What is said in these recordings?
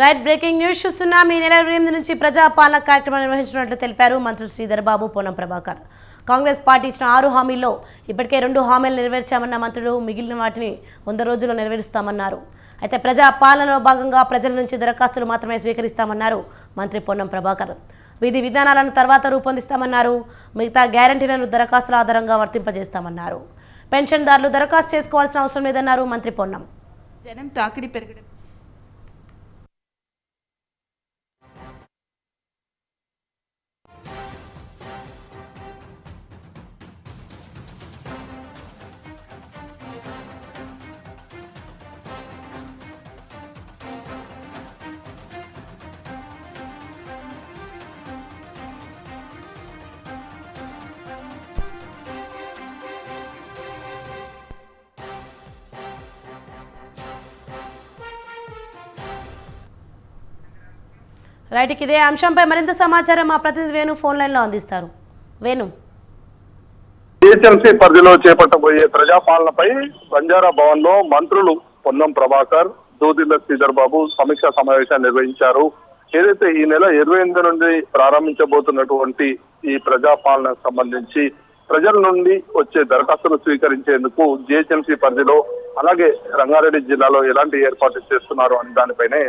Right breaking news చూస్తున్నాం. ఈ నెల ఇరవై ఎనిమిది నుంచి ప్రజాపాలన కార్యక్రమం నిర్వహించినట్లు తెలిపారు మంత్రి శ్రీధర్ బాబు పొన్నం ప్రభాకర్. కాంగ్రెస్ పార్టీ ఇచ్చిన ఆరు హామీల్లో ఇప్పటికే రెండు హామీలు నెరవేర్చామన్న మంత్రులు మిగిలిన వాటిని వంద రోజుల్లో నెరవేరుస్తామన్నారు. అయితే ప్రజా పాలనలో భాగంగా ప్రజల నుంచి దరఖాస్తులు మాత్రమే స్వీకరిస్తామన్నారు మంత్రి పొన్నం ప్రభాకర్. విధి విధానాలను తర్వాత రూపొందిస్తామన్నారు. మిగతా గ్యారంటీలను దరఖాస్తుల ఆధారంగా వర్తింపజేస్తామన్నారు. పెన్షన్దారులు దరఖాస్తు చేసుకోవాల్సిన అవసరం లేదన్నారు మంత్రి పొన్నం. జనం తాకిడి పెరగడం రైట్కి ఇదే అంశంపై మరింత సమాచారం మా ప్రతినిధి వేణు ఫోన్ లైన్లో అందిస్తారు. వేణు. జిహెచ్ఎంసీ పరిధిలో చేపట్టబోయే ప్రజాపాలనపై బంజారా భవన్లో మంత్రులు పొన్నం ప్రభాకర్ దూదిల్ల శ్రీధర్ బాబు సమీక్షా సమావేశాన్ని నిర్వహించారు. ఏదైతే ఈ నెల ఇరవై ఎనిమిది నుండి ప్రారంభించబోతున్నటువంటి ఈ ప్రజాపాలనకు సంబంధించి ప్రజల నుండి వచ్చే దరఖాస్తులు స్వీకరించేందుకు జిహెచ్ఎంసీ పరిధిలో అలాగే రంగారెడ్డి జిల్లాలో ఎలాంటి ఏర్పాట్లు చేస్తున్నారు అనే దానిపైనే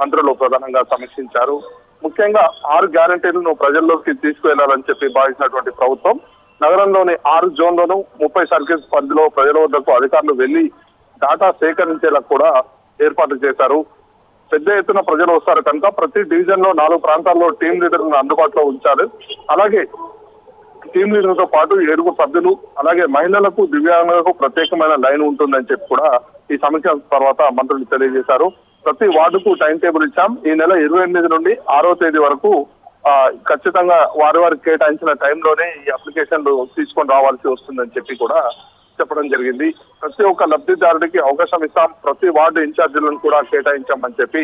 మంత్రులు ప్రధానంగా సమీక్షించారు. ముఖ్యంగా ఆరు గ్యారంటీలను ప్రజల్లోకి తీసుకువెళ్ళాలని చెప్పి భావించినటువంటి ప్రభుత్వం నగరంలోని ఆరు జోన్లను ముప్పై సర్కిల్స్ పరిధిలో ప్రజల వద్దకు అధికారులు వెళ్ళి డాటా సేకరించేలా కూడా ఏర్పాట్లు చేశారు. పెద్ద ఎత్తున ప్రజలు వస్తారు కనుక ప్రతి డివిజన్లో నాలుగు ప్రాంతాల్లో టీం లీడర్లను అందుబాటులో ఉంచారు అలాగే టీం లీడర్తో పాటు ఏడుగురు సభ్యులు అలాగే మహిళలకు దివ్యాంగులకు ప్రత్యేకమైన లైన్ ఉంటుందని చెప్పి కూడా ఈ సమీక్ష తర్వాత మంత్రులు తెలియజేశారు. ప్రతి వార్డుకు టైం టేబుల్ ఇచ్చాం. ఈ నెల ఇరవై ఎనిమిది నుండి ఆరో తేదీ వరకు ఖచ్చితంగా వారి వారికి కేటాయించిన టైంలోనే ఈ అప్లికేషన్లు తీసుకొని రావాల్సి వస్తుందని చెప్పి కూడా చెప్పడం జరిగింది. ప్రతి ఒక్క లబ్ధిదారుడికి అవకాశం ఇస్తాం. ప్రతి వార్డు ఇన్ఛార్జీలను కూడా కేటాయించామని చెప్పి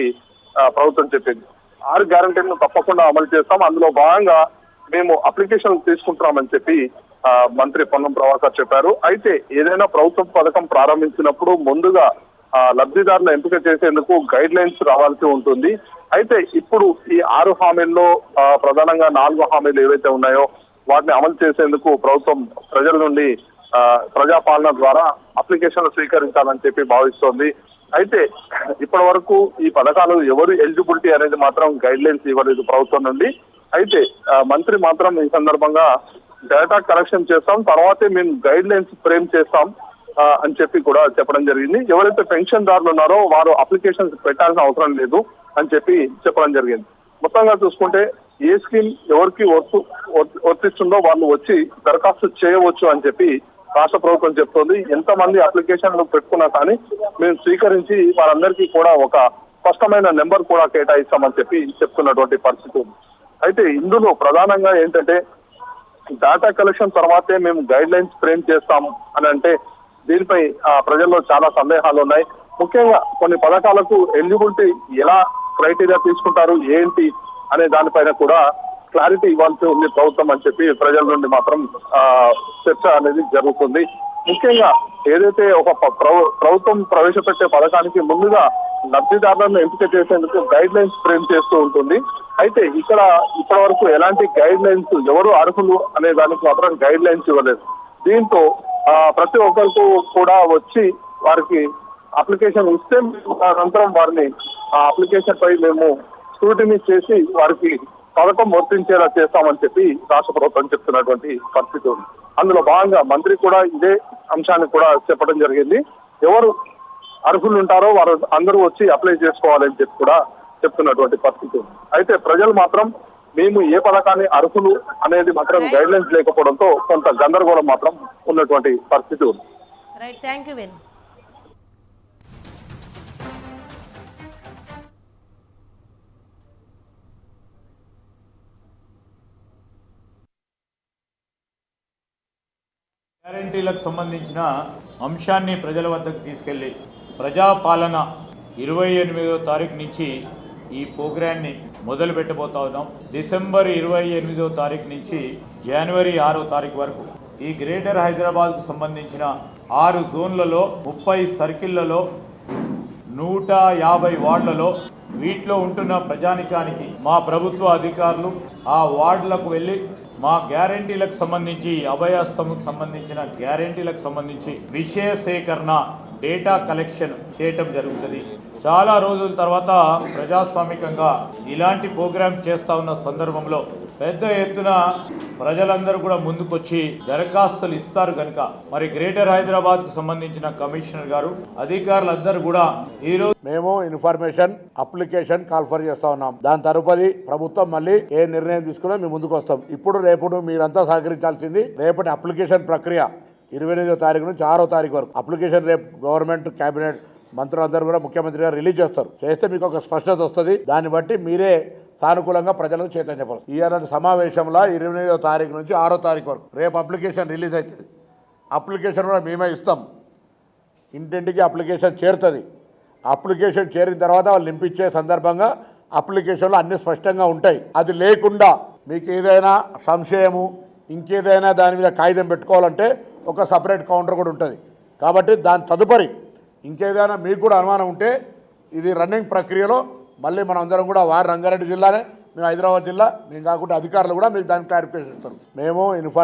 ప్రభుత్వం చెప్పింది. ఆరు గ్యారంటీలను తప్పకుండా అమలు చేస్తాం. అందులో భాగంగా మేము అప్లికేషన్ తీసుకుంటున్నామని చెప్పి ఆ, మంత్రి పొన్నం ప్రభాకర్ చెప్పారు. అయితే ఏదైనా ప్రభుత్వ పథకం ప్రారంభించినప్పుడు ముందుగా లబ్ధిదారుల ఎంపిక చేసేందుకు గైడ్ లైన్స్ రావాల్సి ఉంటుంది. అయితే ఇప్పుడు ఈ ఆరు హామీల్లో ప్రధానంగా నాలుగు హామీలు ఏవైతే ఉన్నాయో వాటిని అమలు చేసేందుకు ప్రభుత్వం ప్రజల నుండి ప్రజాపాలన ద్వారా అప్లికేషన్లు స్వీకరించాలని చెప్పి భావిస్తోంది. అయితే ఇప్పటి వరకు ఈ పథకాలు ఎవరు ఎలిజిబిలిటీ అనేది మాత్రం గైడ్ లైన్స్ ఇవ్వలేదు ప్రభుత్వం నుండి. అయితే మంత్రి మాత్రం ఈ సందర్భంగా డేటా కలెక్షన్ చేస్తాం. తర్వాతే మేము గైడ్ లైన్స్ ఫ్రేమ్ చేస్తాం. అని చెప్పి కూడా చెప్పడం జరిగింది. ఎవరైతే పెన్షన్ దారులు ఉన్నారో వారు అప్లికేషన్స్ పెట్టాల్సిన అవసరం లేదు అని చెప్పి చెప్పడం జరిగింది. మొత్తంగా చూసుకుంటే ఏ స్కీమ్ ఎవరికి వర్తు వర్తిస్తుందో వాళ్ళు వచ్చి దరఖాస్తు చేయవచ్చు అని చెప్పి రాష్ట్ర ప్రభుత్వం చెప్తోంది. ఎంతమంది అప్లికేషన్లు పెట్టుకున్నా కానీ మేము స్వీకరించి వారందరికీ కూడా ఒక స్పష్టమైన నెంబర్ కూడా కేటాయిస్తామని చెప్పి చెప్తున్నటువంటి పరిస్థితి ఉంది. అయితే ఇందులో ప్రధానంగా ఏంటంటే డేటా కలెక్షన్ తర్వాతే మేము గైడ్ లైన్స్ ఫ్రేమ్ చేస్తాం అని అంటే దీనిపై ఆ, ప్రజల్లో చాలా సందేహాలు ఉన్నాయి ముఖ్యంగా కొన్ని పథకాలకు ఎలిజిబిలిటీ ఎలా క్రైటీరియా తీసుకుంటారు ఏంటి అనే దానిపైన కూడా క్లారిటీ ఇవ్వాల్సి ఉంది ప్రభుత్వం అని చెప్పి ప్రజల నుండి మాత్రం చర్చ అనేది జరుగుతుంది. ముఖ్యంగా ఏదైతే ఒక ప్రభుత్వం ప్రవేశపెట్టే పథకానికి ముందుగా లబ్ధిదారులను ఎంపిక చేసేందుకు గైడ్ లైన్స్ ఫ్రేమ్ చేస్తూ ఉంటుంది. అయితే ఇక్కడ ఇప్పటి వరకు ఎలాంటి గైడ్ లైన్స్ ఎవరు అర్హులు అనే దానికి మాత్రం గైడ్ లైన్స్ ఇవ్వలేదు. దీంతో ప్రతి ఒక్కరికి కూడా వచ్చి వారికి అప్లికేషన్ ఇస్తే అనంతరం వారిని ఆ అప్లికేషన్ పై మేము స్క్రూటినీ చేసి వారికి పథకం వర్తించేలా చేస్తామని చెప్పి రాష్ట్ర ప్రభుత్వం చెప్తున్నటువంటి పరిస్థితి ఉంది. అందులో భాగంగా మంత్రి కూడా ఇదే అంశాన్ని కూడా చెప్పడం జరిగింది. ఎవరు అర్హులు ఉంటారో వారు అందరూ వచ్చి అప్లై చేసుకోవాలని చెప్పి కూడా చెప్తున్నటువంటి పరిస్థితి ఉంది. అయితే ప్రజలు మాత్రం మేము ఏ పథకాన్ని అర్హులు అనేది మాత్రం గైడ్ లైన్స్ లేకపోవడంతో కొంత గందరగోళం మాత్రం ఉన్నటువంటి పరిస్థితి ఉంది. రైట్ థ్యాంక్ యూ వేణు గ్యారంటీలకు సంబంధించిన అంశాన్ని ప్రజల వద్దకు తీసుకెళ్ళి ప్రజాపాలన ఇరవై ఎనిమిదో తారీఖు నుంచి ఈ ప్రోగ్రాన్ని మొదలు పెట్టబోతా ఉన్నాం. డిసెంబర్ ఇరవై ఎనిమిదో తారీఖు నుంచి జనవరి ఆరో తారీఖు వరకు. ఈ గ్రేటర్ హైదరాబాద్కు సంబంధించిన ఆరు జోన్లలో ముప్పై సర్కిళ్ళలో నూట యాభై వార్డులలో వీటిలో ఉంటున్న ప్రజానికానికి మా ప్రభుత్వ అధికారులు ఆ వార్డులకు వెళ్ళి మా గ్యారంటీలకు సంబంధించి అభయాస్తముకు సంబంధించిన గ్యారంటీలకు సంబంధించి విషయ సేకరణ డేటా కలెక్షన్ చేయటం జరుగుతుంది. చాలా రోజుల తర్వాత ప్రజాస్వామికంగా ఇలాంటి ప్రోగ్రామ్ చేస్తా ఉన్న సందర్భంలో పెద్ద ఎత్తున ప్రజలందరూ కూడా ముందుకొచ్చి దరఖాస్తులు ఇస్తారు కనుక. మరి గ్రేటర్ హైదరాబాద్కు సంబంధించిన కమిషనర్ గారు అధికారులందరూ కూడా ఈ రోజు మేము ఇన్ఫర్మేషన్ అప్లికేషన్ కాల్ఫర్ చేస్తా ఉన్నాం. దాని తరుపది ప్రభుత్వం మళ్ళీ ఏ నిర్ణయం తీసుకున్నా మేము ముందుకు వస్తాం. ఇప్పుడు రేపు మీరంతా సహకరించాల్సింది రేపటి అప్లికేషన్ ప్రక్రియ. ఇరవై ఎనిమిదో తారీఖు నుంచి ఆరో తారీఖు వరకు. అప్లికేషన్ రేపు గవర్నమెంట్ కేబినెట్ మంత్రులందరూ కూడా ముఖ్యమంత్రి గారు రిలీజ్ చేస్తారు. చేస్తే మీకు ఒక స్పష్టత వస్తుంది. దాన్ని బట్టి మీరే సానుకూలంగా ప్రజలకు చేతని చెప్పాలి. ఇవాళ సమావేశంలో ఇరవై ఎనిమిదో తారీఖు నుంచి ఆరో తారీఖు వరకు రేపు అప్లికేషన్ రిలీజ్ అవుతుంది. అప్లికేషన్ కూడా మేమే ఇస్తాం. ఇంటింటికి అప్లికేషన్ చేరుతుంది. అప్లికేషన్ చేరిన తర్వాత వాళ్ళు నింపించే సందర్భంగా అప్లికేషన్లో అన్ని స్పష్టంగా ఉంటాయి. అది లేకుండా మీకు ఏదైనా సంశయము ఇంకేదైనా దాని మీద కాగితం పెట్టుకోవాలంటే ఒక సపరేట్ కౌంటర్ కూడా ఉంటుంది. కాబట్టి దాని తదుపరి ఇంకేదైనా మీకు కూడా అనుమానం ఉంటే ఇది రన్నింగ్ ప్రక్రియలో మళ్ళీ మనం అందరం కూడా వారి రంగారెడ్డి జిల్లానే మేము హైదరాబాద్ జిల్లా మేము కాకుండా అధికారులు కూడా మీకు దానికి క్లారిఫికేషన్ ఇస్తారు. మేము ఇన్ఫార్